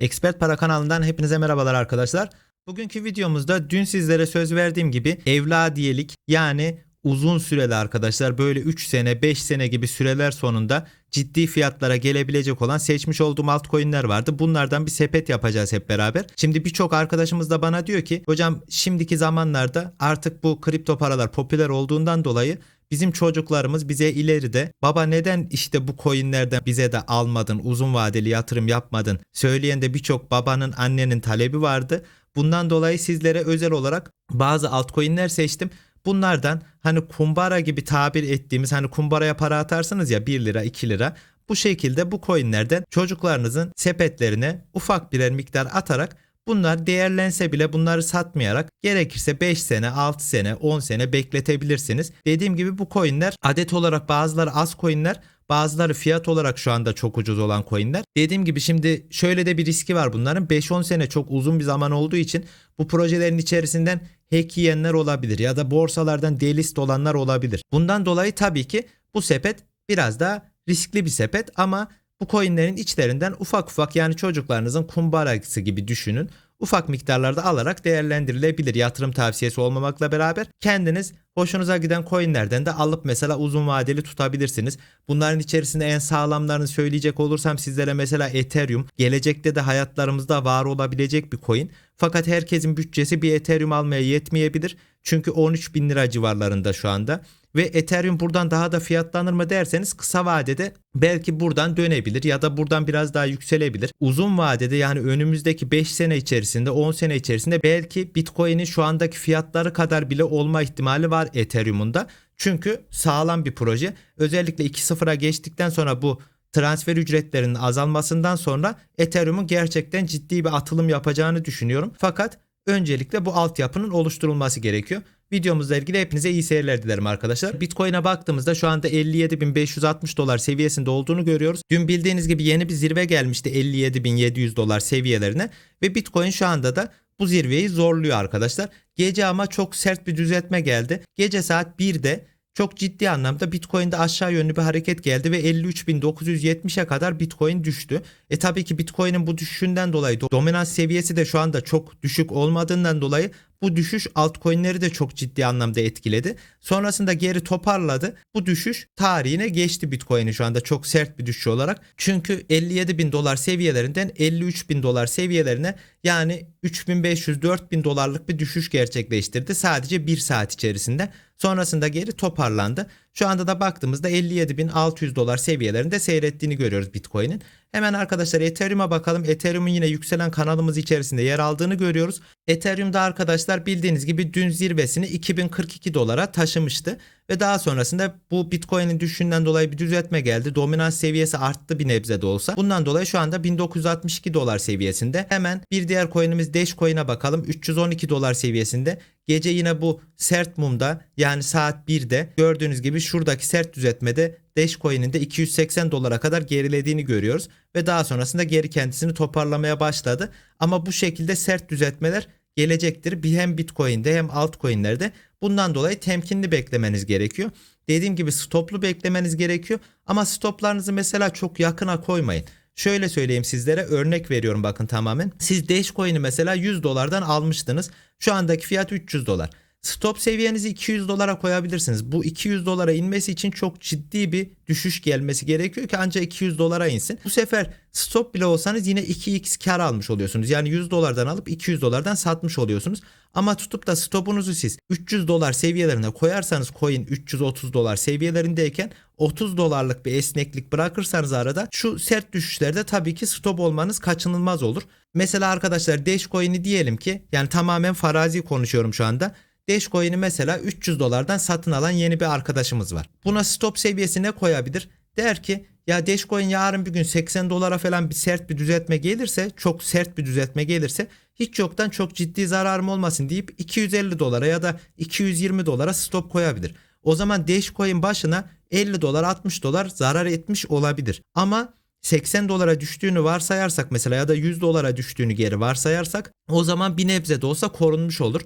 Expert Para kanalından hepinize merhabalar arkadaşlar. Bugünkü videomuzda dün sizlere söz verdiğim gibi evladiyelik yani uzun süreli arkadaşlar böyle 3 sene 5 sene gibi süreler sonunda ciddi fiyatlara gelebilecek olan seçmiş olduğum altcoin'ler vardı. Bunlardan bir sepet yapacağız hep beraber. Şimdi birçok arkadaşımız da bana diyor ki hocam şimdiki zamanlarda artık bu kripto paralar popüler olduğundan dolayı Bizim çocuklarımız bize ileride baba neden işte bu coinlerden bize de almadın uzun vadeli yatırım yapmadın söyleyen de birçok babanın annenin talebi vardı. Bundan dolayı sizlere özel olarak bazı altcoin'ler seçtim. Bunlardan hani kumbara gibi tabir ettiğimiz hani kumbaraya para atarsınız ya 1 lira 2 lira bu şekilde bu coinlerden çocuklarınızın sepetlerine ufak birer miktar atarak Bunlar değerlense bile bunları satmayarak gerekirse 5 sene, 6 sene, 10 sene bekletebilirsiniz. Dediğim gibi bu coinler adet olarak bazıları az coinler Bazıları fiyat olarak şu anda çok ucuz olan coinler. Dediğim gibi şimdi şöyle de bir riski var bunların. 5-10 sene çok uzun bir zaman olduğu için bu projelerin içerisinden hack yiyenler olabilir ya da borsalardan delist olanlar olabilir. Bundan dolayı tabii ki bu sepet biraz daha riskli bir sepet ama bu coinlerin içlerinden ufak ufak yani çocuklarınızın kumbarası gibi düşünün. Ufak miktarlarda alarak değerlendirilebilir. Yatırım tavsiyesi olmamakla beraber kendiniz hoşunuza giden coinlerden de alıp mesela uzun vadeli tutabilirsiniz. Bunların içerisinde en sağlamlarını söyleyecek olursam sizlere mesela Ethereum gelecekte de hayatlarımızda var olabilecek bir coin. Fakat herkesin bütçesi bir Ethereum almaya yetmeyebilir. Çünkü 13 bin lira civarlarında şu anda ve Ethereum buradan daha da fiyatlanır mı derseniz kısa vadede belki buradan dönebilir ya da buradan biraz daha yükselebilir. Uzun vadede yani önümüzdeki 5 sene içerisinde 10 sene içerisinde belki Bitcoin'in şu andaki fiyatları kadar bile olma ihtimali var Ethereum'un da. Çünkü sağlam bir proje. Özellikle 2.0'a geçtikten sonra bu transfer ücretlerinin azalmasından sonra Ethereum'un gerçekten ciddi bir atılım yapacağını düşünüyorum. Fakat öncelikle bu altyapının oluşturulması gerekiyor. Videomuzla ilgili hepinize iyi seyirler dilerim arkadaşlar. Bitcoin'e baktığımızda şu anda 57.560 dolar seviyesinde olduğunu görüyoruz. Dün bildiğiniz gibi yeni bir zirve gelmişti 57.700 dolar seviyelerine ve Bitcoin şu anda da bu zirveyi zorluyor arkadaşlar. Gece ama çok sert bir düzeltme geldi. Gece saat 1'de çok ciddi anlamda Bitcoin'de aşağı yönlü bir hareket geldi ve 53.970'e kadar Bitcoin düştü. E tabii ki Bitcoin'in bu düşüşünden dolayı dominans seviyesi de şu anda çok düşük olmadığından dolayı bu düşüş altcoin'leri de çok ciddi anlamda etkiledi. Sonrasında geri toparladı. Bu düşüş tarihine geçti Bitcoin'i şu anda çok sert bir düşüş olarak. Çünkü 57 bin dolar seviyelerinden 53 bin dolar seviyelerine yani 3500-4000 dolarlık bir düşüş gerçekleştirdi sadece bir saat içerisinde. Sonrasında geri toparlandı. Şu anda da baktığımızda 57.600 dolar seviyelerinde seyrettiğini görüyoruz Bitcoin'in. Hemen arkadaşlar Ethereum'a bakalım. Ethereum'un yine yükselen kanalımız içerisinde yer aldığını görüyoruz. Ethereum'da arkadaşlar bildiğiniz gibi dün zirvesini 2042 dolara taşımıştı. Ve daha sonrasında bu Bitcoin'in düşüşünden dolayı bir düzeltme geldi. Dominans seviyesi arttı bir nebze de olsa. Bundan dolayı şu anda 1962 dolar seviyesinde. Hemen bir diğer coin'imiz Dash coin'e bakalım. 312 dolar seviyesinde. Gece yine bu sert mumda yani saat 1'de gördüğünüz gibi şuradaki sert düzeltmede Dash coin'in de 280 dolara kadar gerilediğini görüyoruz. Ve daha sonrasında geri kendisini toparlamaya başladı. Ama bu şekilde sert düzeltmeler gelecektir. Bir hem Bitcoin'de hem altcoin'lerde. Bundan dolayı temkinli beklemeniz gerekiyor. Dediğim gibi stoplu beklemeniz gerekiyor. Ama stoplarınızı mesela çok yakına koymayın. Şöyle söyleyeyim sizlere örnek veriyorum bakın tamamen. Siz Dashcoin'i mesela 100 dolardan almıştınız. Şu andaki fiyat 300 dolar. Stop seviyenizi 200 dolara koyabilirsiniz. Bu 200 dolara inmesi için çok ciddi bir düşüş gelmesi gerekiyor ki ancak 200 dolara insin. Bu sefer stop bile olsanız yine 2x kar almış oluyorsunuz. Yani 100 dolardan alıp 200 dolardan satmış oluyorsunuz. Ama tutup da stopunuzu siz 300 dolar seviyelerine koyarsanız coin 330 dolar seviyelerindeyken 30 dolarlık bir esneklik bırakırsanız arada şu sert düşüşlerde tabii ki stop olmanız kaçınılmaz olur. Mesela arkadaşlar Dash coin'i diyelim ki yani tamamen farazi konuşuyorum şu anda. Dashcoin'i mesela 300 dolardan satın alan yeni bir arkadaşımız var. Buna stop seviyesine koyabilir. Der ki ya Dashcoin yarın bir gün 80 dolara falan bir sert bir düzeltme gelirse çok sert bir düzeltme gelirse hiç yoktan çok ciddi zararım olmasın deyip 250 dolara ya da 220 dolara stop koyabilir. O zaman Dashcoin başına 50 dolar 60 dolar zarar etmiş olabilir. Ama 80 dolara düştüğünü varsayarsak mesela ya da 100 dolara düştüğünü geri varsayarsak o zaman bir nebze de olsa korunmuş olur.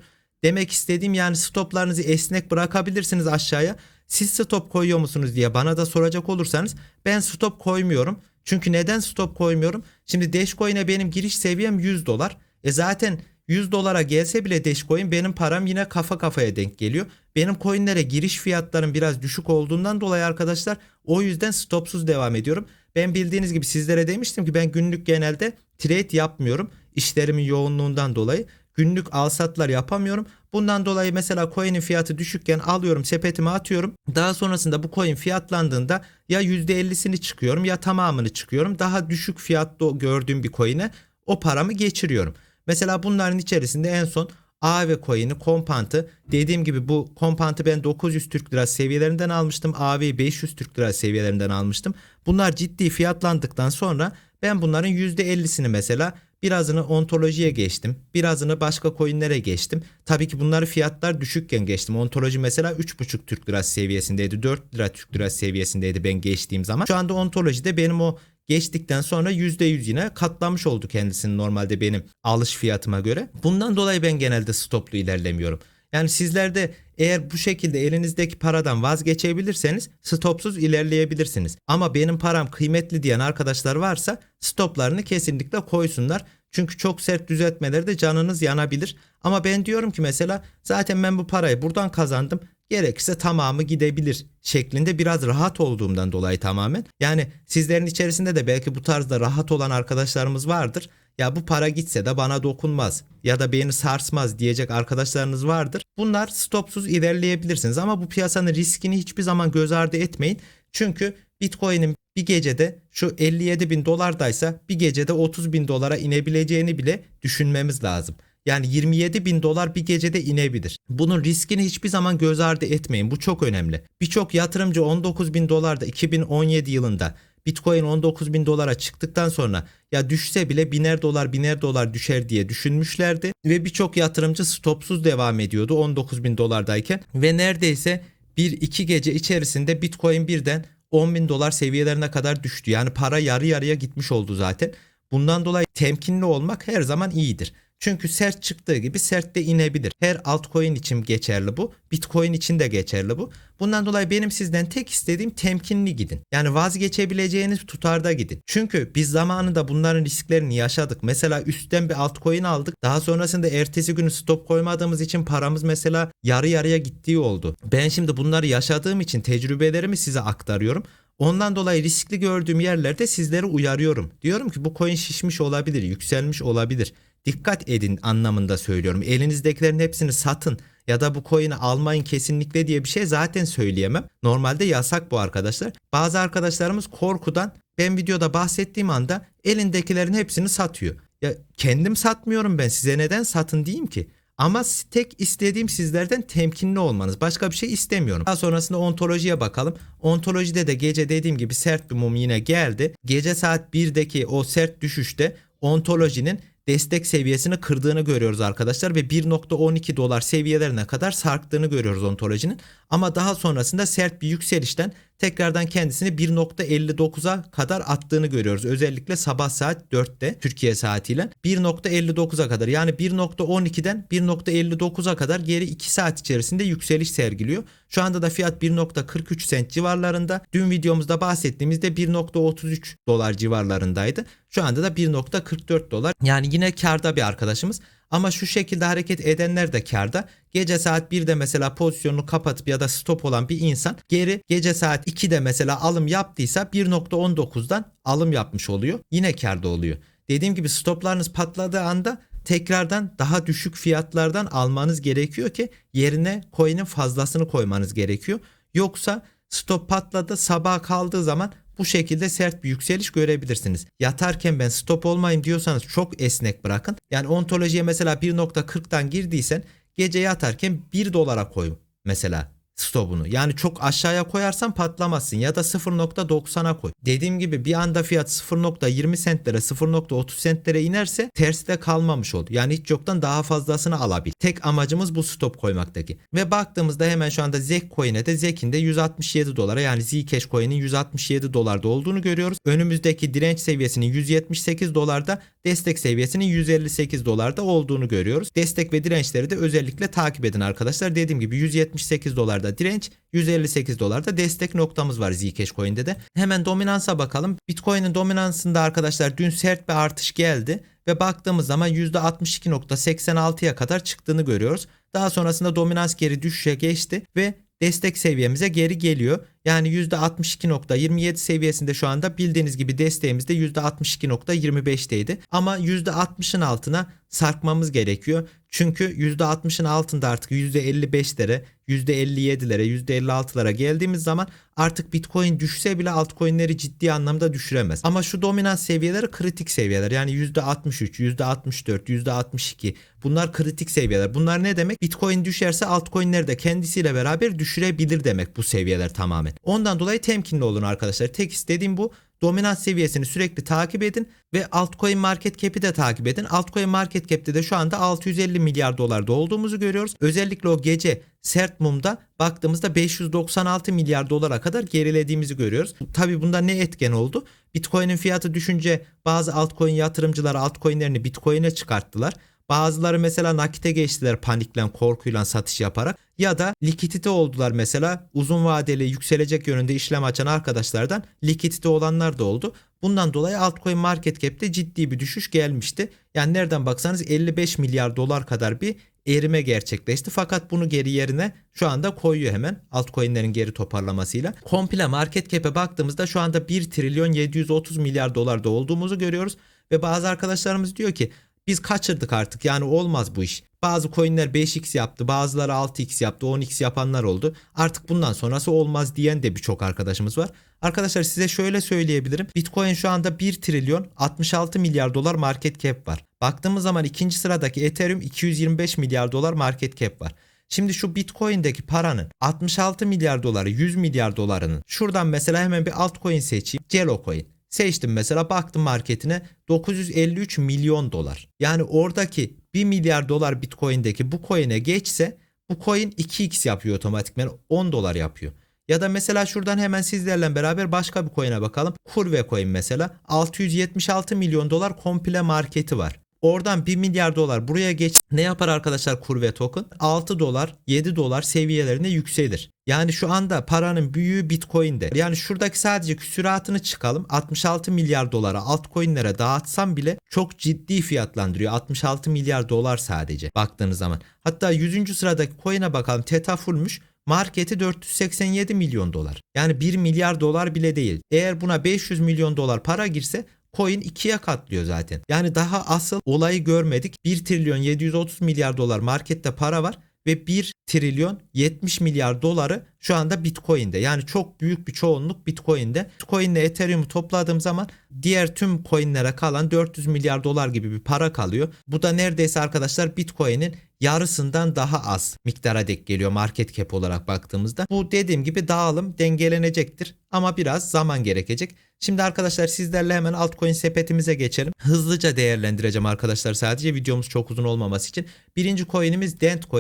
Demek istediğim yani stoplarınızı esnek bırakabilirsiniz aşağıya. Siz stop koyuyor musunuz diye bana da soracak olursanız ben stop koymuyorum. Çünkü neden stop koymuyorum? Şimdi Dashcoin'e benim giriş seviyem 100 dolar. E zaten 100 dolara gelse bile Dashcoin benim param yine kafa kafaya denk geliyor. Benim coinlere giriş fiyatlarım biraz düşük olduğundan dolayı arkadaşlar o yüzden stopsuz devam ediyorum. Ben bildiğiniz gibi sizlere demiştim ki ben günlük genelde trade yapmıyorum. İşlerimin yoğunluğundan dolayı günlük alsatlar yapamıyorum. Bundan dolayı mesela coin'in fiyatı düşükken alıyorum sepetime atıyorum. Daha sonrasında bu coin fiyatlandığında ya %50'sini çıkıyorum ya tamamını çıkıyorum. Daha düşük fiyatta gördüğüm bir coin'e o paramı geçiriyorum. Mesela bunların içerisinde en son AV coin'i Compant'ı dediğim gibi bu Compant'ı ben 900 Türk Lirası seviyelerinden almıştım. AV'yi 500 Türk Lirası seviyelerinden almıştım. Bunlar ciddi fiyatlandıktan sonra ben bunların %50'sini mesela birazını ontolojiye geçtim. Birazını başka coinlere geçtim. Tabii ki bunları fiyatlar düşükken geçtim. Ontoloji mesela 3,5 Türk Lirası seviyesindeydi. 4 lira Türk Lirası seviyesindeydi ben geçtiğim zaman. Şu anda ontolojide benim o geçtikten sonra %100 yine katlamış oldu kendisini normalde benim alış fiyatıma göre. Bundan dolayı ben genelde stoplu ilerlemiyorum. Yani sizler de eğer bu şekilde elinizdeki paradan vazgeçebilirseniz stopsuz ilerleyebilirsiniz. Ama benim param kıymetli diyen arkadaşlar varsa stoplarını kesinlikle koysunlar. Çünkü çok sert düzeltmelerde canınız yanabilir. Ama ben diyorum ki mesela zaten ben bu parayı buradan kazandım. Gerekirse tamamı gidebilir şeklinde biraz rahat olduğumdan dolayı tamamen. Yani sizlerin içerisinde de belki bu tarzda rahat olan arkadaşlarımız vardır. Ya bu para gitse de bana dokunmaz ya da beni sarsmaz diyecek arkadaşlarınız vardır. Bunlar stopsuz ilerleyebilirsiniz ama bu piyasanın riskini hiçbir zaman göz ardı etmeyin. Çünkü Bitcoin'in bir gecede şu 57 bin dolardaysa bir gecede 30 bin dolara inebileceğini bile düşünmemiz lazım. Yani 27 bin dolar bir gecede inebilir. Bunun riskini hiçbir zaman göz ardı etmeyin. Bu çok önemli. Birçok yatırımcı 19 bin dolarda 2017 yılında Bitcoin 19 bin dolara çıktıktan sonra ya düşse bile biner dolar biner dolar düşer diye düşünmüşlerdi. Ve birçok yatırımcı stopsuz devam ediyordu 19 bin dolardayken. Ve neredeyse bir iki gece içerisinde Bitcoin birden 10 bin dolar seviyelerine kadar düştü. Yani para yarı yarıya gitmiş oldu zaten. Bundan dolayı temkinli olmak her zaman iyidir. Çünkü sert çıktığı gibi sert de inebilir. Her altcoin için geçerli bu. Bitcoin için de geçerli bu. Bundan dolayı benim sizden tek istediğim temkinli gidin. Yani vazgeçebileceğiniz tutarda gidin. Çünkü biz zamanında bunların risklerini yaşadık. Mesela üstten bir altcoin aldık. Daha sonrasında ertesi günü stop koymadığımız için paramız mesela yarı yarıya gittiği oldu. Ben şimdi bunları yaşadığım için tecrübelerimi size aktarıyorum. Ondan dolayı riskli gördüğüm yerlerde sizleri uyarıyorum. Diyorum ki bu coin şişmiş olabilir, yükselmiş olabilir. Dikkat edin anlamında söylüyorum. Elinizdekilerin hepsini satın ya da bu coin'i almayın kesinlikle diye bir şey zaten söyleyemem. Normalde yasak bu arkadaşlar. Bazı arkadaşlarımız korkudan ben videoda bahsettiğim anda elindekilerin hepsini satıyor. Ya kendim satmıyorum ben size neden satın diyeyim ki? Ama tek istediğim sizlerden temkinli olmanız. Başka bir şey istemiyorum. Daha sonrasında ontolojiye bakalım. Ontolojide de gece dediğim gibi sert bir mum yine geldi. Gece saat 1'deki o sert düşüşte ontolojinin destek seviyesini kırdığını görüyoruz arkadaşlar ve 1.12 dolar seviyelerine kadar sarktığını görüyoruz ontolojinin. Ama daha sonrasında sert bir yükselişten tekrardan kendisini 1.59'a kadar attığını görüyoruz. Özellikle sabah saat 4'te Türkiye saatiyle 1.59'a kadar yani 1.12'den 1.59'a kadar geri 2 saat içerisinde yükseliş sergiliyor. Şu anda da fiyat 1.43 sent civarlarında. Dün videomuzda bahsettiğimizde 1.33 dolar civarlarındaydı. Şu anda da 1.44 dolar. Yani yine karda bir arkadaşımız. Ama şu şekilde hareket edenler de karda. Gece saat 1'de mesela pozisyonunu kapatıp ya da stop olan bir insan geri gece saat 2'de mesela alım yaptıysa 1.19'dan alım yapmış oluyor. Yine karda oluyor. Dediğim gibi stoplarınız patladığı anda tekrardan daha düşük fiyatlardan almanız gerekiyor ki yerine coin'in fazlasını koymanız gerekiyor. Yoksa stop patladı sabah kaldığı zaman bu şekilde sert bir yükseliş görebilirsiniz. Yatarken ben stop olmayayım diyorsanız çok esnek bırakın. Yani ontolojiye mesela 1.40'dan girdiysen gece yatarken 1 dolara koy mesela stopunu. Yani çok aşağıya koyarsan patlamazsın ya da 0.90'a koy. Dediğim gibi bir anda fiyat 0.20 sentlere 0.30 sentlere inerse terste kalmamış oldu. Yani hiç yoktan daha fazlasını alabil. Tek amacımız bu stop koymaktaki. Ve baktığımızda hemen şu anda ZEK coin'e de ZEK'in de 167 dolara yani Zcash coin'in 167 dolarda olduğunu görüyoruz. Önümüzdeki direnç seviyesinin 178 dolarda destek seviyesinin 158 dolarda olduğunu görüyoruz. Destek ve dirençleri de özellikle takip edin arkadaşlar. Dediğim gibi 178 dolarda dolarda direnç 158 dolarda destek noktamız var Zcash Coin'de de. Hemen dominansa bakalım. Bitcoin'in dominansında arkadaşlar dün sert bir artış geldi ve baktığımız zaman %62.86'ya kadar çıktığını görüyoruz. Daha sonrasında dominans geri düşüşe geçti ve destek seviyemize geri geliyor. Yani %62.27 seviyesinde şu anda bildiğiniz gibi desteğimiz de %62.25'teydi. Ama %60'ın altına sarkmamız gerekiyor. Çünkü %60'ın altında artık %55'lere, %57'lere, %56'lara geldiğimiz zaman artık Bitcoin düşse bile altcoin'leri ciddi anlamda düşüremez. Ama şu dominans seviyeleri kritik seviyeler. Yani %63, %64, %62 bunlar kritik seviyeler. Bunlar ne demek? Bitcoin düşerse altcoin'leri de kendisiyle beraber düşürebilir demek bu seviyeler tamamen. Ondan dolayı temkinli olun arkadaşlar. Tek istediğim bu. Dominans seviyesini sürekli takip edin ve altcoin market cap'i de takip edin. Altcoin market cap'te de şu anda 650 milyar dolarda olduğumuzu görüyoruz. Özellikle o gece sert mumda baktığımızda 596 milyar dolara kadar gerilediğimizi görüyoruz. Tabi bunda ne etken oldu? Bitcoin'in fiyatı düşünce bazı altcoin yatırımcıları altcoin'lerini Bitcoin'e çıkarttılar. Bazıları mesela nakite geçtiler panikle korkuyla satış yaparak ya da likidite oldular mesela uzun vadeli yükselecek yönünde işlem açan arkadaşlardan likidite olanlar da oldu. Bundan dolayı altcoin market cap'te ciddi bir düşüş gelmişti. Yani nereden baksanız 55 milyar dolar kadar bir erime gerçekleşti. Fakat bunu geri yerine şu anda koyuyor hemen altcoin'lerin geri toparlamasıyla. Komple market cap'e baktığımızda şu anda 1 trilyon 730 milyar dolarda olduğumuzu görüyoruz. Ve bazı arkadaşlarımız diyor ki biz kaçırdık artık yani olmaz bu iş. Bazı coinler 5x yaptı bazıları 6x yaptı 10x yapanlar oldu. Artık bundan sonrası olmaz diyen de birçok arkadaşımız var. Arkadaşlar size şöyle söyleyebilirim. Bitcoin şu anda 1 trilyon 66 milyar dolar market cap var. Baktığımız zaman ikinci sıradaki Ethereum 225 milyar dolar market cap var. Şimdi şu Bitcoin'deki paranın 66 milyar doları 100 milyar dolarının şuradan mesela hemen bir altcoin seçeyim. Celo coin. Seçtim mesela baktım marketine 953 milyon dolar. Yani oradaki 1 milyar dolar Bitcoin'deki bu coin'e geçse bu coin 2x yapıyor otomatikman 10 dolar yapıyor. Ya da mesela şuradan hemen sizlerle beraber başka bir coin'e bakalım. Kurve coin mesela 676 milyon dolar komple marketi var. Oradan 1 milyar dolar buraya geç. Ne yapar arkadaşlar kurve token? 6 dolar 7 dolar seviyelerine yükselir. Yani şu anda paranın büyüğü Bitcoin'de. Yani şuradaki sadece küsuratını çıkalım. 66 milyar dolara altcoin'lere dağıtsam bile çok ciddi fiyatlandırıyor. 66 milyar dolar sadece baktığınız zaman. Hatta 100. sıradaki coin'e bakalım. Teta fullmüş. Marketi 487 milyon dolar. Yani 1 milyar dolar bile değil. Eğer buna 500 milyon dolar para girse coin ikiye katlıyor zaten. Yani daha asıl olayı görmedik. 1 trilyon 730 milyar dolar markette para var ve 1 trilyon 70 milyar doları şu anda Bitcoin'de. Yani çok büyük bir çoğunluk Bitcoin'de. Bitcoin ile Ethereum'u topladığım zaman diğer tüm coinlere kalan 400 milyar dolar gibi bir para kalıyor. Bu da neredeyse arkadaşlar Bitcoin'in yarısından daha az miktara denk geliyor market cap olarak baktığımızda. Bu dediğim gibi dağılım dengelenecektir ama biraz zaman gerekecek. Şimdi arkadaşlar sizlerle hemen altcoin sepetimize geçelim. Hızlıca değerlendireceğim arkadaşlar sadece videomuz çok uzun olmaması için. Birinci coin'imiz Dent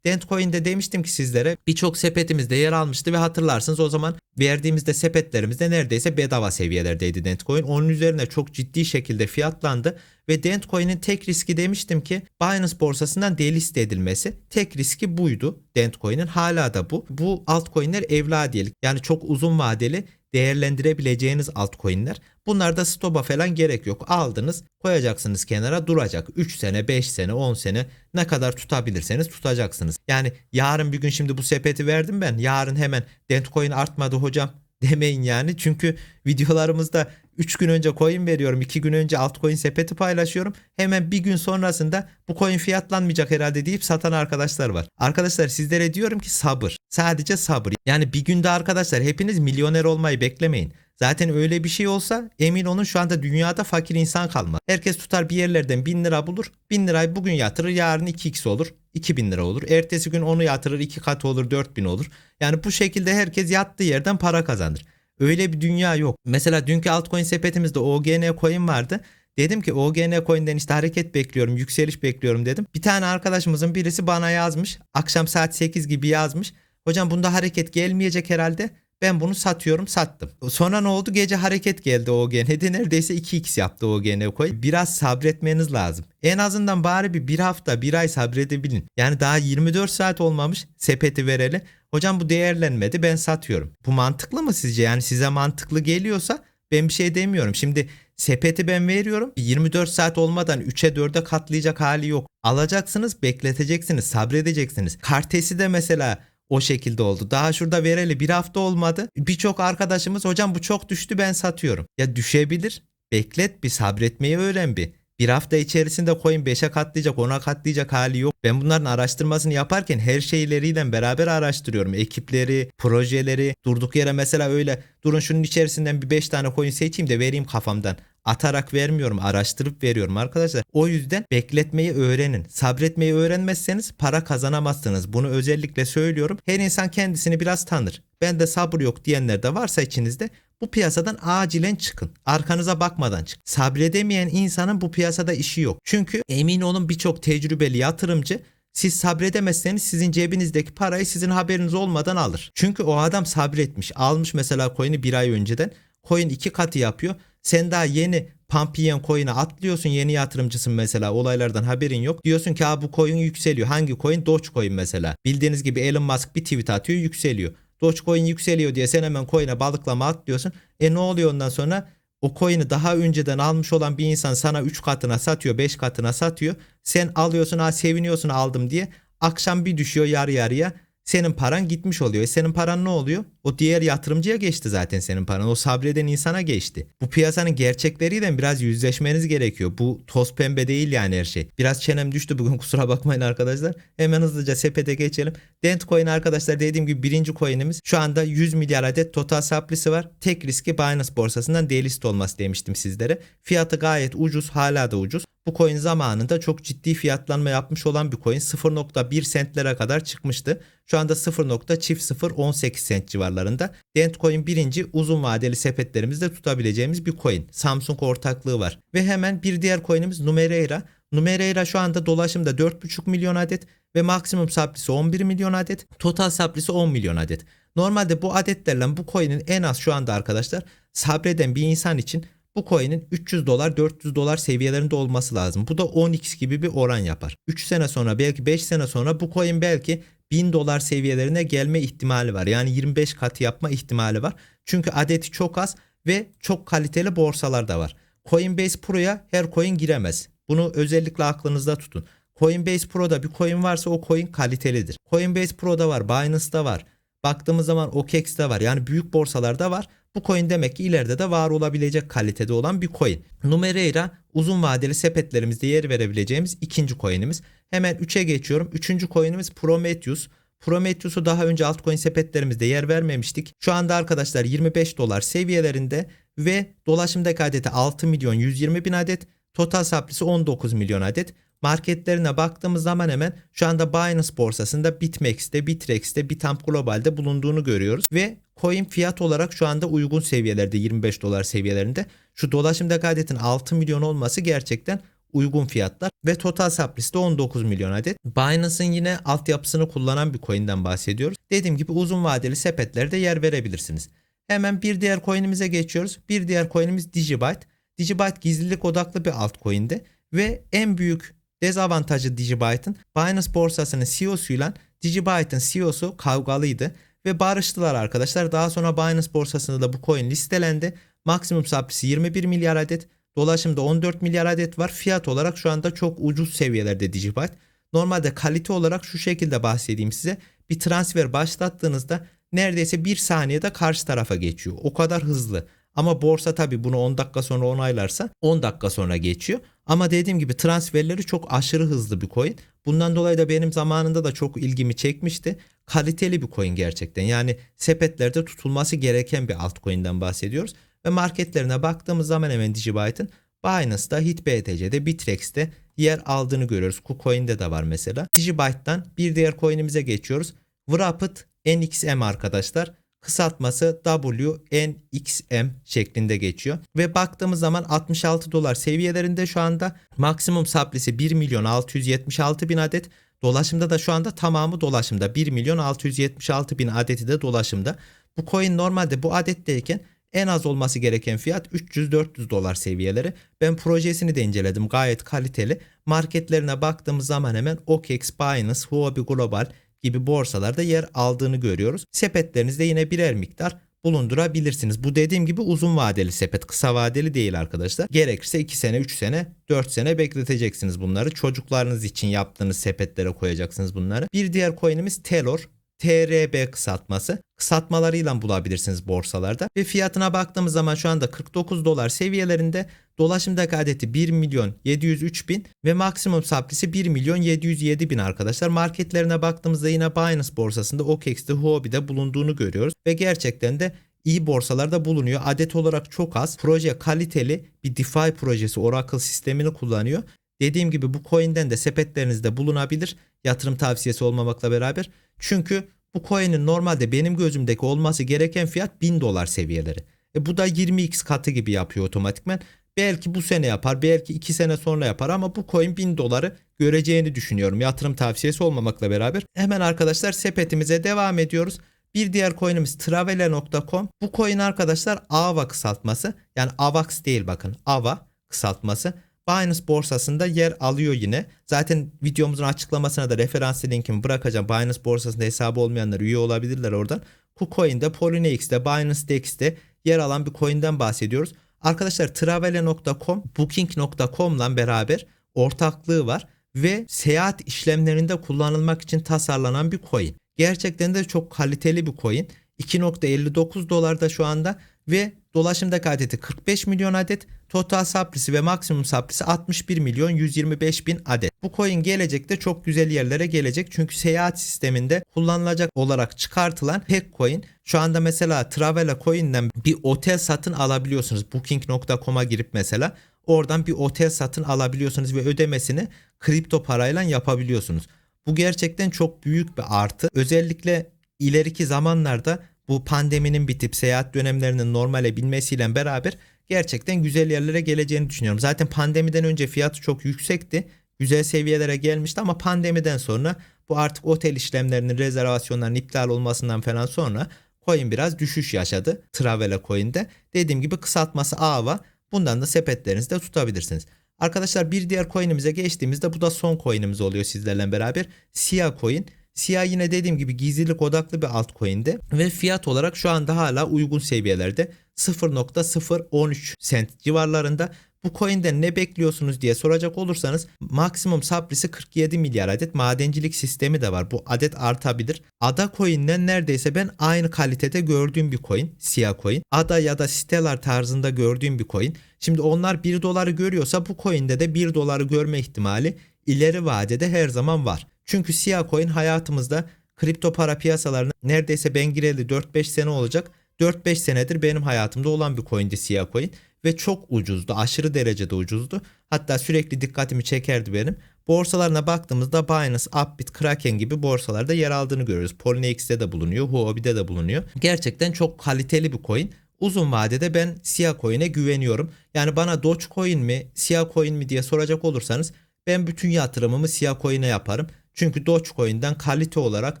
Coin. Dent Coin'de demiştim ki sizlere birçok sepetimizde yer almıştı ve hatırlarsınız o zaman verdiğimizde sepetlerimizde neredeyse bedava seviyelerdeydi Dent Coin. Onun üzerine çok ciddi şekilde fiyatlandı ve Dent Coin'in tek riski demiştim ki Binance borsasından delist edilmesi. Tek riski buydu Dent Coin'in hala da bu. Bu altcoin'ler evladiyelik yani çok uzun vadeli değerlendirebileceğiniz altcoin'ler. Bunlarda stopa falan gerek yok. Aldınız koyacaksınız kenara duracak. 3 sene 5 sene 10 sene ne kadar tutabilirseniz tutacaksınız. Yani yarın bir gün şimdi bu sepeti verdim ben. Yarın hemen Dentcoin artmadı hocam demeyin yani. Çünkü videolarımızda 3 gün önce coin veriyorum. 2 gün önce altcoin sepeti paylaşıyorum. Hemen bir gün sonrasında bu coin fiyatlanmayacak herhalde deyip satan arkadaşlar var. Arkadaşlar sizlere diyorum ki sabır. Sadece sabır. Yani bir günde arkadaşlar hepiniz milyoner olmayı beklemeyin. Zaten öyle bir şey olsa emin olun şu anda dünyada fakir insan kalmaz. Herkes tutar bir yerlerden 1000 lira bulur. 1000 lirayı bugün yatırır yarın 2x olur. 2000 lira olur. Ertesi gün onu yatırır 2 katı olur 4000 olur. Yani bu şekilde herkes yattığı yerden para kazanır. Öyle bir dünya yok. Mesela dünkü altcoin sepetimizde OGN coin vardı. Dedim ki OGN coin'den işte hareket bekliyorum, yükseliş bekliyorum dedim. Bir tane arkadaşımızın birisi bana yazmış. Akşam saat 8 gibi yazmış. Hocam bunda hareket gelmeyecek herhalde. Ben bunu satıyorum sattım. Sonra ne oldu? Gece hareket geldi o gene neredeyse 2x yaptı o gene koy. Biraz sabretmeniz lazım. En azından bari bir, bir hafta bir ay sabredebilin. Yani daha 24 saat olmamış sepeti vereli. Hocam bu değerlenmedi ben satıyorum. Bu mantıklı mı sizce? Yani size mantıklı geliyorsa ben bir şey demiyorum. Şimdi sepeti ben veriyorum. 24 saat olmadan 3'e 4'e katlayacak hali yok. Alacaksınız, bekleteceksiniz, sabredeceksiniz. Kartesi de mesela o şekilde oldu. Daha şurada vereli bir hafta olmadı. Birçok arkadaşımız hocam bu çok düştü ben satıyorum. Ya düşebilir. Beklet bir sabretmeyi öğren bir. Bir hafta içerisinde coin 5'e katlayacak 10'a katlayacak hali yok. Ben bunların araştırmasını yaparken her şeyleriyle beraber araştırıyorum. Ekipleri, projeleri. Durduk yere mesela öyle durun şunun içerisinden bir 5 tane coin seçeyim de vereyim kafamdan. Atarak vermiyorum, araştırıp veriyorum arkadaşlar. O yüzden bekletmeyi öğrenin. Sabretmeyi öğrenmezseniz para kazanamazsınız. Bunu özellikle söylüyorum. Her insan kendisini biraz tanır. Ben de sabır yok diyenler de varsa içinizde bu piyasadan acilen çıkın. Arkanıza bakmadan çık. Sabredemeyen insanın bu piyasada işi yok. Çünkü emin olun birçok tecrübeli yatırımcı siz sabredemezseniz sizin cebinizdeki parayı sizin haberiniz olmadan alır. Çünkü o adam sabretmiş. Almış mesela coin'i bir ay önceden. Coin iki katı yapıyor. Sen daha yeni pump yiyen coin'e atlıyorsun yeni yatırımcısın mesela olaylardan haberin yok. Diyorsun ki bu coin yükseliyor. Hangi coin? Dogecoin mesela. Bildiğiniz gibi Elon Musk bir tweet atıyor yükseliyor. Dogecoin yükseliyor diye sen hemen coin'e balıklama atlıyorsun. E ne oluyor ondan sonra? O coin'i daha önceden almış olan bir insan sana 3 katına satıyor, 5 katına satıyor. Sen alıyorsun, ha seviniyorsun aldım diye. Akşam bir düşüyor yarı yarıya. Senin paran gitmiş oluyor. E senin paran ne oluyor? O diğer yatırımcıya geçti zaten senin paran. O sabreden insana geçti. Bu piyasanın gerçekleriyle biraz yüzleşmeniz gerekiyor. Bu toz pembe değil yani her şey. Biraz çenem düştü bugün kusura bakmayın arkadaşlar. Hemen hızlıca sepete geçelim. Dent coin arkadaşlar dediğim gibi birinci coin'imiz. Şu anda 100 milyar adet total supply'si var. Tek riski Binance borsasından delist olması demiştim sizlere. Fiyatı gayet ucuz hala da ucuz. Bu coin zamanında çok ciddi fiyatlanma yapmış olan bir coin 0.1 sentlere kadar çıkmıştı. Şu anda 0.018 sent civarlarında. Dentcoin birinci uzun vadeli sepetlerimizde tutabileceğimiz bir coin. Samsung ortaklığı var. Ve hemen bir diğer coinimiz Numereira. Numereira şu anda dolaşımda 4.5 milyon adet ve maksimum supply'si 11 milyon adet. Total supply'si 10 milyon adet. Normalde bu adetlerle bu coin'in en az şu anda arkadaşlar sabreden bir insan için bu coin'in 300 dolar 400 dolar seviyelerinde olması lazım. Bu da 10x gibi bir oran yapar. 3 sene sonra belki 5 sene sonra bu coin belki 1000 dolar seviyelerine gelme ihtimali var. Yani 25 katı yapma ihtimali var. Çünkü adeti çok az ve çok kaliteli borsalar da var. Coinbase Pro'ya her coin giremez. Bunu özellikle aklınızda tutun. Coinbase Pro'da bir coin varsa o coin kalitelidir. Coinbase Pro'da var, Binance'da var. Baktığımız zaman OKEX'te var. Yani büyük borsalarda var. Bu coin demek ki ileride de var olabilecek kalitede olan bir coin. Numereira uzun vadeli sepetlerimizde yer verebileceğimiz ikinci coin'imiz. Hemen 3'e geçiyorum. Üçüncü coin'imiz Prometheus. Prometheus'u daha önce altcoin sepetlerimizde yer vermemiştik. Şu anda arkadaşlar 25 dolar seviyelerinde ve dolaşımdaki adeti 6 milyon 120 bin adet. Total supply'si 19 milyon adet. Marketlerine baktığımız zaman hemen şu anda Binance borsasında BitMEX'te, Bitrex'te, Bitamp Global'de bulunduğunu görüyoruz. Ve coin fiyat olarak şu anda uygun seviyelerde 25 dolar seviyelerinde. Şu dolaşımdaki adetin 6 milyon olması gerçekten uygun fiyatlar ve total supply'si de 19 milyon adet. Binance'ın yine altyapısını kullanan bir coin'den bahsediyoruz. Dediğim gibi uzun vadeli sepetlerde yer verebilirsiniz. Hemen bir diğer coin'imize geçiyoruz. Bir diğer coin'imiz Digibyte. Digibyte gizlilik odaklı bir altcoin'di ve en büyük dezavantajı Digibyte'ın Binance borsasının CEO'suyla Digibyte'ın CEO'su kavgalıydı ve barıştılar arkadaşlar. Daha sonra Binance borsasında da bu coin listelendi. Maksimum supply'si 21 milyar adet. Dolaşımda 14 milyar adet var. Fiyat olarak şu anda çok ucuz seviyelerde Digibyte. Normalde kalite olarak şu şekilde bahsedeyim size. Bir transfer başlattığınızda neredeyse bir saniyede karşı tarafa geçiyor. O kadar hızlı. Ama borsa tabi bunu 10 dakika sonra onaylarsa 10 dakika sonra geçiyor. Ama dediğim gibi transferleri çok aşırı hızlı bir coin. Bundan dolayı da benim zamanında da çok ilgimi çekmişti. Kaliteli bir coin gerçekten. Yani sepetlerde tutulması gereken bir altcoin'den bahsediyoruz. Ve marketlerine baktığımız zaman hemen Digibyte'ın Binance'da, HitBTC'de, Bitrex'te yer aldığını görüyoruz. KuCoin'de de var mesela. Digibyte'dan bir diğer coin'imize geçiyoruz. Wrapped NXM arkadaşlar. Kısaltması WNXM şeklinde geçiyor. Ve baktığımız zaman 66 dolar seviyelerinde şu anda maksimum supply'si 1 milyon 676 bin adet. Dolaşımda da şu anda tamamı dolaşımda. 1 milyon 676 bin adeti de dolaşımda. Bu coin normalde bu adetteyken en az olması gereken fiyat 300-400 dolar seviyeleri. Ben projesini de inceledim gayet kaliteli. Marketlerine baktığımız zaman hemen OKEx, Binance, Huobi Global gibi borsalarda yer aldığını görüyoruz. Sepetlerinizde yine birer miktar bulundurabilirsiniz. Bu dediğim gibi uzun vadeli sepet, kısa vadeli değil arkadaşlar. Gerekirse 2 sene, 3 sene, 4 sene bekleteceksiniz bunları. Çocuklarınız için yaptığınız sepetlere koyacaksınız bunları. Bir diğer coin'imiz Telor. TRB kısaltması. Kısaltmalarıyla bulabilirsiniz borsalarda. Ve fiyatına baktığımız zaman şu anda 49 dolar seviyelerinde dolaşımdaki adeti 1 milyon 703 bin ve maksimum saplisi 1 milyon 707 bin arkadaşlar. Marketlerine baktığımızda yine Binance borsasında OKEX'te Huobi'de bulunduğunu görüyoruz. Ve gerçekten de iyi borsalarda bulunuyor. Adet olarak çok az. Proje kaliteli bir DeFi projesi Oracle sistemini kullanıyor. Dediğim gibi bu coin'den de sepetlerinizde bulunabilir. Yatırım tavsiyesi olmamakla beraber. Çünkü bu coin'in normalde benim gözümdeki olması gereken fiyat 1000 dolar seviyeleri. E bu da 20x katı gibi yapıyor otomatikmen. Belki bu sene yapar, belki 2 sene sonra yapar ama bu coin 1000 doları göreceğini düşünüyorum. Yatırım tavsiyesi olmamakla beraber. Hemen arkadaşlar sepetimize devam ediyoruz. Bir diğer coin'imiz Travele.com. Bu coin arkadaşlar AVA kısaltması. Yani AVAX değil bakın. AVA kısaltması. Binance borsasında yer alıyor yine. Zaten videomuzun açıklamasına da referans linkimi bırakacağım. Binance borsasında hesabı olmayanlar üye olabilirler oradan. KuCoin'de, PolonieX'te, Binance DEX'te yer alan bir coin'den bahsediyoruz. Arkadaşlar Travele.com, Booking.com'la beraber ortaklığı var ve seyahat işlemlerinde kullanılmak için tasarlanan bir coin. Gerçekten de çok kaliteli bir coin. 2.59 dolarda şu anda ve dolaşımdaki adeti 45 milyon adet, total saplisi ve maksimum saplisi 61 milyon 125 bin adet. Bu coin gelecekte çok güzel yerlere gelecek çünkü seyahat sisteminde kullanılacak olarak çıkartılan tek coin. Şu anda mesela Travela coin'den bir otel satın alabiliyorsunuz. Booking.com'a girip mesela oradan bir otel satın alabiliyorsunuz ve ödemesini kripto parayla yapabiliyorsunuz. Bu gerçekten çok büyük bir artı. Özellikle ileriki zamanlarda bu pandeminin bitip seyahat dönemlerinin normale binmesiyle beraber gerçekten güzel yerlere geleceğini düşünüyorum. Zaten pandemiden önce fiyatı çok yüksekti. Güzel seviyelere gelmişti ama pandemiden sonra bu artık otel işlemlerinin rezervasyonların iptal olmasından falan sonra coin biraz düşüş yaşadı. Travela coin'de. Dediğim gibi kısaltması AVA. Bundan da sepetlerinizde tutabilirsiniz. Arkadaşlar bir diğer coin'imize geçtiğimizde bu da son coin'imiz oluyor sizlerle beraber. Sia coin. Sia yine dediğim gibi gizlilik odaklı bir altcoin'de ve fiyat olarak şu anda hala uygun seviyelerde 0.013 sent civarlarında. Bu coin'den ne bekliyorsunuz diye soracak olursanız maksimum saplisi 47 milyar adet madencilik sistemi de var. Bu adet artabilir. Ada coin'den neredeyse ben aynı kalitede gördüğüm bir coin. Sia coin. Ada ya da Stellar tarzında gördüğüm bir coin. Şimdi onlar 1 doları görüyorsa bu coin'de de 1 doları görme ihtimali ileri vadede her zaman var. Çünkü Sia Coin hayatımızda kripto para piyasalarına neredeyse ben gireli 4-5 sene olacak. 4-5 senedir benim hayatımda olan bir coindi Sia Coin ve çok ucuzdu. Aşırı derecede ucuzdu. Hatta sürekli dikkatimi çekerdi benim. Borsalarına baktığımızda Binance, Upbit, Kraken gibi borsalarda yer aldığını görüyoruz. PolonieX'te de bulunuyor, Huobi'de de bulunuyor. Gerçekten çok kaliteli bir coin. Uzun vadede ben Sia Coin'e güveniyorum. Yani bana Dogecoin mi, Sia Coin mi diye soracak olursanız ben bütün yatırımımı Sia Coin'e yaparım. Çünkü Dogecoin'den kalite olarak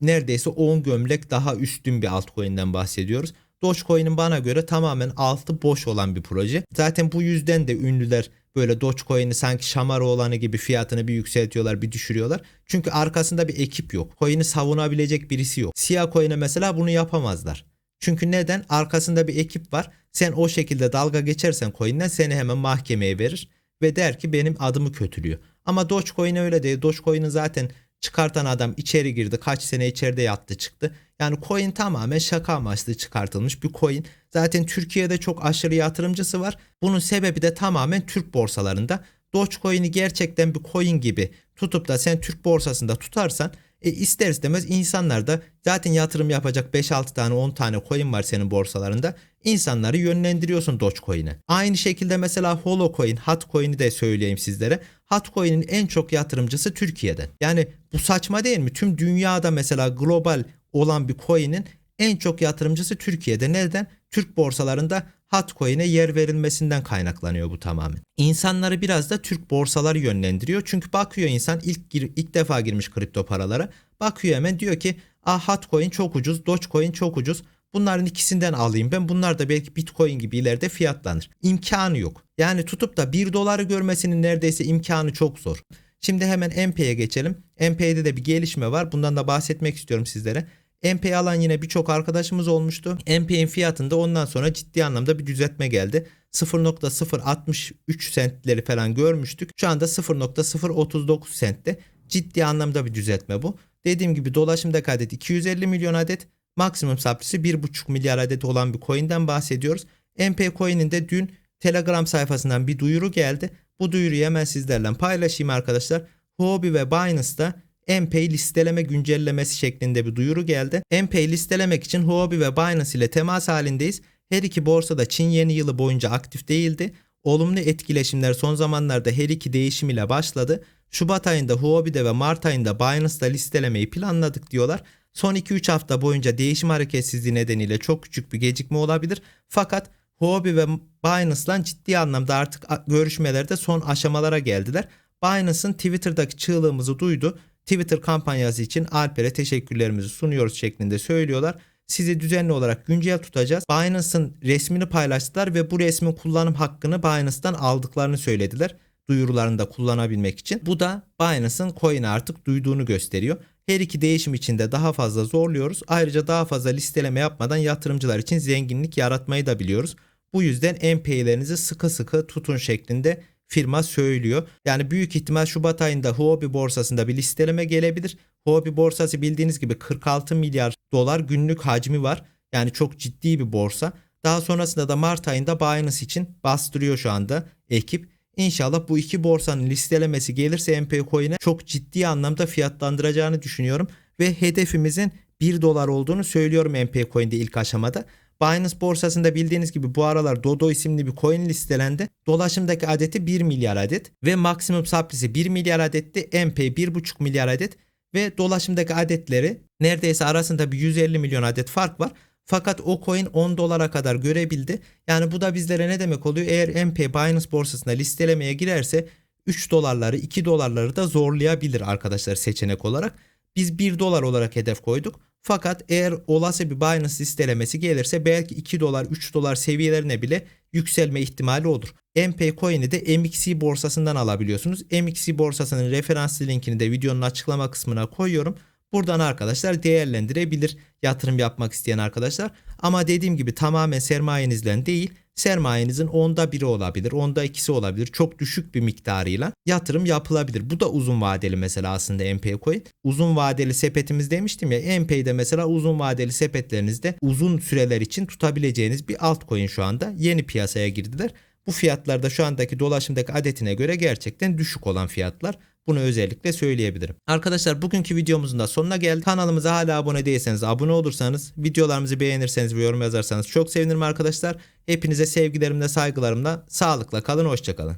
neredeyse 10 gömlek daha üstün bir altcoin'den bahsediyoruz. Dogecoin'in bana göre tamamen altı boş olan bir proje. Zaten bu yüzden de ünlüler böyle Dogecoin'i sanki şamar olanı gibi fiyatını bir yükseltiyorlar bir düşürüyorlar. Çünkü arkasında bir ekip yok. Coin'i savunabilecek birisi yok. Siyah coin'e mesela bunu yapamazlar. Çünkü neden? Arkasında bir ekip var. Sen o şekilde dalga geçersen coin'den seni hemen mahkemeye verir ve der ki benim adımı kötülüyor. Ama Dogecoin öyle değil. Dogecoin'in zaten çıkartan adam içeri girdi. Kaç sene içeride yattı çıktı. Yani coin tamamen şaka amaçlı çıkartılmış bir coin. Zaten Türkiye'de çok aşırı yatırımcısı var. Bunun sebebi de tamamen Türk borsalarında. Dogecoin'i gerçekten bir coin gibi tutup da sen Türk borsasında tutarsan e ister istemez insanlar da zaten yatırım yapacak 5-6 tane 10 tane coin var senin borsalarında. İnsanları yönlendiriyorsun Dogecoin'e. Aynı şekilde mesela Holocoin, Hotcoin'i de söyleyeyim sizlere. Hotcoin'in en çok yatırımcısı Türkiye'den. Yani bu saçma değil mi? Tüm dünyada mesela global olan bir coin'in en çok yatırımcısı Türkiye'de. Neden? Türk borsalarında Hotcoin'e yer verilmesinden kaynaklanıyor bu tamamen. İnsanları biraz da Türk borsaları yönlendiriyor. Çünkü bakıyor insan ilk gir, ilk defa girmiş kripto paralara. Bakıyor hemen diyor ki ah Hotcoin çok ucuz, Dogecoin çok ucuz. Bunların ikisinden alayım ben. Bunlar da belki Bitcoin gibi ileride fiyatlanır. İmkanı yok. Yani tutup da 1 doları görmesinin neredeyse imkanı çok zor. Şimdi hemen MP'ye geçelim. MP'de de bir gelişme var. Bundan da bahsetmek istiyorum sizlere. MP alan yine birçok arkadaşımız olmuştu. MP'nin fiyatında ondan sonra ciddi anlamda bir düzeltme geldi. 0.063 sentleri falan görmüştük. Şu anda 0.039 sentte. Ciddi anlamda bir düzeltme bu. Dediğim gibi dolaşımdaki adet 250 milyon adet. Maksimum supply'si 1.5 milyar adet olan bir coin'den bahsediyoruz. MP coin'in de dün Telegram sayfasından bir duyuru geldi. Bu duyuruyu hemen sizlerle paylaşayım arkadaşlar. Huobi ve Binance'da MP listeleme güncellemesi şeklinde bir duyuru geldi. MP listelemek için Huobi ve Binance ile temas halindeyiz. Her iki borsa da Çin yeni yılı boyunca aktif değildi. Olumlu etkileşimler son zamanlarda her iki değişim ile başladı. Şubat ayında Huobi'de ve Mart ayında Binance'da listelemeyi planladık diyorlar. Son 2-3 hafta boyunca değişim hareketsizliği nedeniyle çok küçük bir gecikme olabilir. Fakat Huobi ve Binance'la ciddi anlamda artık görüşmelerde son aşamalara geldiler. Binance'ın Twitter'daki çığlığımızı duydu. Twitter kampanyası için Alper'e teşekkürlerimizi sunuyoruz şeklinde söylüyorlar. Sizi düzenli olarak güncel tutacağız. Binance'ın resmini paylaştılar ve bu resmin kullanım hakkını Binance'dan aldıklarını söylediler. Duyurularında kullanabilmek için. Bu da Binance'ın coin'i artık duyduğunu gösteriyor. Her iki değişim için de daha fazla zorluyoruz. Ayrıca daha fazla listeleme yapmadan yatırımcılar için zenginlik yaratmayı da biliyoruz. Bu yüzden MP'lerinizi sıkı sıkı tutun şeklinde firma söylüyor. Yani büyük ihtimal Şubat ayında Huobi borsasında bir listeleme gelebilir. Huobi borsası bildiğiniz gibi 46 milyar dolar günlük hacmi var. Yani çok ciddi bir borsa. Daha sonrasında da Mart ayında Binance için bastırıyor şu anda ekip. İnşallah bu iki borsanın listelemesi gelirse MP Coin'e çok ciddi anlamda fiyatlandıracağını düşünüyorum. Ve hedefimizin 1 dolar olduğunu söylüyorum MP Coin'de ilk aşamada. Binance borsasında bildiğiniz gibi bu aralar Dodo isimli bir coin listelendi. Dolaşımdaki adeti 1 milyar adet ve maksimum supply'si 1 milyar adetti. MP 1,5 milyar adet ve dolaşımdaki adetleri neredeyse arasında bir 150 milyon adet fark var. Fakat o coin 10 dolara kadar görebildi. Yani bu da bizlere ne demek oluyor? Eğer MP Binance borsasında listelemeye girerse 3 dolarları 2 dolarları da zorlayabilir arkadaşlar seçenek olarak. Biz 1 dolar olarak hedef koyduk. Fakat eğer olası bir Binance listelemesi gelirse belki 2 dolar 3 dolar seviyelerine bile yükselme ihtimali olur. MP coin'i de MXC borsasından alabiliyorsunuz. MXC borsasının referans linkini de videonun açıklama kısmına koyuyorum. Buradan arkadaşlar değerlendirebilir yatırım yapmak isteyen arkadaşlar. Ama dediğim gibi tamamen sermayenizden değil sermayenizin onda biri olabilir, onda ikisi olabilir. Çok düşük bir miktarıyla yatırım yapılabilir. Bu da uzun vadeli mesela aslında MP Coin. Uzun vadeli sepetimiz demiştim ya MP'de mesela uzun vadeli sepetlerinizde uzun süreler için tutabileceğiniz bir altcoin şu anda. Yeni piyasaya girdiler. Bu fiyatlar da şu andaki dolaşımdaki adetine göre gerçekten düşük olan fiyatlar. Bunu özellikle söyleyebilirim. Arkadaşlar bugünkü videomuzun da sonuna geldik. Kanalımıza hala abone değilseniz abone olursanız, videolarımızı beğenirseniz ve yorum yazarsanız çok sevinirim arkadaşlar. Hepinize sevgilerimle, saygılarımla, sağlıkla kalın, hoşçakalın.